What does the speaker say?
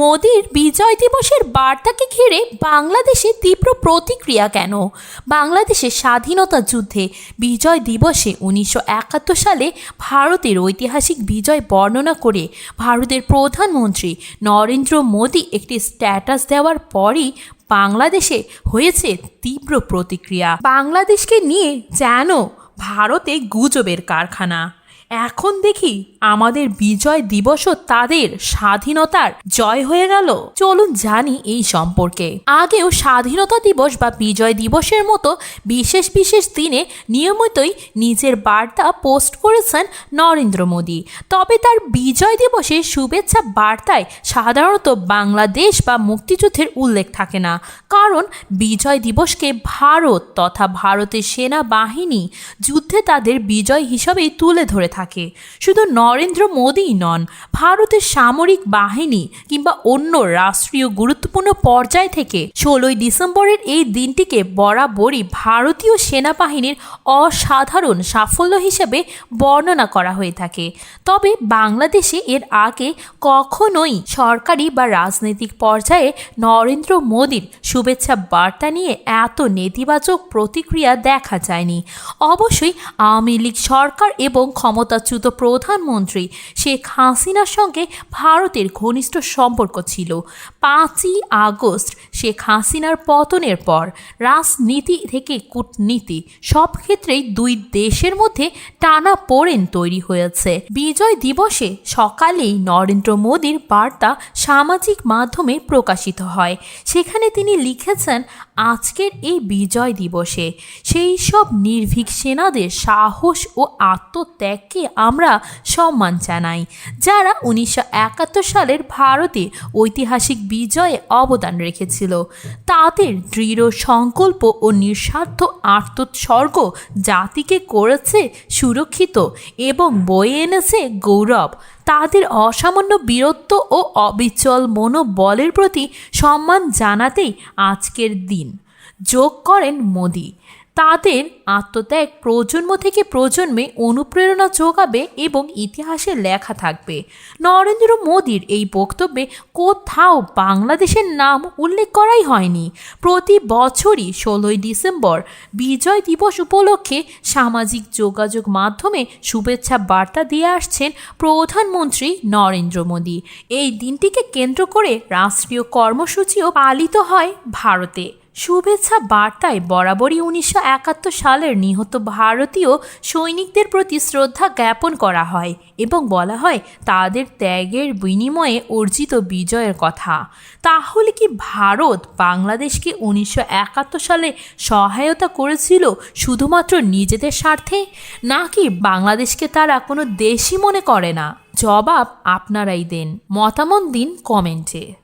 মোদির বিজয় দিবসের বার্তাকে ঘিরে বাংলাদেশে তীব্র প্রতিক্রিয়া কেন? বাংলাদেশের স্বাধীনতা যুদ্ধে বিজয় দিবসে উনিশশো একাত্তর সালে ভারতের ঐতিহাসিক বিজয় বর্ণনা করে ভারতের প্রধানমন্ত্রী নরেন্দ্র মোদী একটি স্ট্যাটাস দেওয়ার পরই বাংলাদেশে হয়েছে তীব্র প্রতিক্রিয়া। বাংলাদেশকে নিয়ে যেন ভারতে গুজবের কারখানা। এখন দেখি আমাদের বিজয় দিবসও তাদের স্বাধীনতার জয় হয়ে গেল। চলুন জানি এই সম্পর্কে। আগেও স্বাধীনতা দিবস বা বিজয় দিবসের মতো বিশেষ বিশেষ দিনে নিয়মিতই নিজের বার্তা পোস্ট করেছেন নরেন্দ্র মোদী। তবে তার বিজয় দিবসে শুভেচ্ছা বার্তায় সাধারণত বাংলাদেশ বা মুক্তিযুদ্ধের উল্লেখ থাকে না। কারণ বিজয় দিবসকে ভারত তথা ভারতের সেনাবাহিনী যুদ্ধে তাদের বিজয় হিসাবেই তুলে ধরে থাকে। শুধু নরেন্দ্র মোদীই নন, ভারতের সামরিক বাহিনী কিংবা অন্য রাষ্ট্রীয় গুরুত্বপূর্ণ পর্যায় থেকে ষোলোই ডিসেম্বরের এই দিনটিকে বরাবরই ভারতীয় সেনাবাহিনীর অসাধারণ সাফল্য হিসেবে বর্ণনা করা হয়ে থাকে। তবে বাংলাদেশে এর আগে কখনোই সরকারি বা রাজনৈতিক পর্যায়ে নরেন্দ্র মোদীর শুভেচ্ছা বার্তা নিয়ে এত নেতিবাচক প্রতিক্রিয়া দেখা যায়নি। অবশ্যই আওয়ামী লীগ সরকার এবং ক্ষমতাচ্যুত প্রধানমন্ত্রী শেখ হাসিনার সঙ্গে ভারতের ঘনিষ্ঠ সম্পর্ক ছিল। পাঁচই আগস্ট শেখ হাসিনার পতনের পর রাজনীতি থেকে কূটনীতি সব ক্ষেত্রেই দুই দেশের মধ্যে টানা পোড়েন তৈরি হয়েছে। বিজয় দিবসে সকালেই নরেন্দ্র মোদীর বার্তা সামাজিক মাধ্যমে প্রকাশিত হয়। সেখানে তিনি লিখেছেন, আজকের এই বিজয় দিবসে সেই সব নির্ভীক সেনাদের সাহস ও আত্মত্যাগকে আমরা সম্মান জানাই। যারা উনিশশো একাত্তর সালের ভারতে ঐতিহাসিক বিজয়ে অবদান রেখেছিল, তাদের দৃঢ় সংকল্প ও নিঃস্বার্থ আত্মোৎসর্গ জাতিকে করেছে সুরক্ষিত এবং বয়ে এনেছে গৌরব। তাদের অসামান্য বীরত্ব ও অবিচল মনোবলের প্রতি সম্মান জানাতেই আজকের দিন। যোগ করেন মোদি। তাদের আত্মত্যাগ প্রজন্ম থেকে প্রজন্মে অনুপ্রেরণা যোগাবে এবং ইতিহাসে লেখা থাকবে। নরেন্দ্র মোদীর এই বক্তব্যে কোথাও বাংলাদেশের নাম উল্লেখ করাই হয়নি। প্রতি বছরই ষোলোই ডিসেম্বর বিজয় দিবস উপলক্ষে সামাজিক যোগাযোগ মাধ্যমে শুভেচ্ছা বার্তা দিয়ে আসছেন প্রধানমন্ত্রী নরেন্দ্র মোদী। এই দিনটিকে কেন্দ্র করে রাষ্ট্রীয় কর্মসূচিও পালিত হয় ভারতে। শুভেচ্ছা বার্তায় বরাবরই উনিশশো একাত্তর সালের নিহত ভারতীয় সৈনিকদের প্রতি শ্রদ্ধা জ্ঞাপন করা হয় এবং বলা হয় তাদের ত্যাগের বিনিময়ে অর্জিত বিজয়ের কথা। তাহলে কি ভারত বাংলাদেশকে উনিশশো একাত্তর সালে সহায়তা করেছিল শুধুমাত্র নিজেদের স্বার্থে? নাকি বাংলাদেশকে তারা কোনো দেশই মনে করে না? জবাব আপনারাই দেন। মতামত দিন কমেন্টে।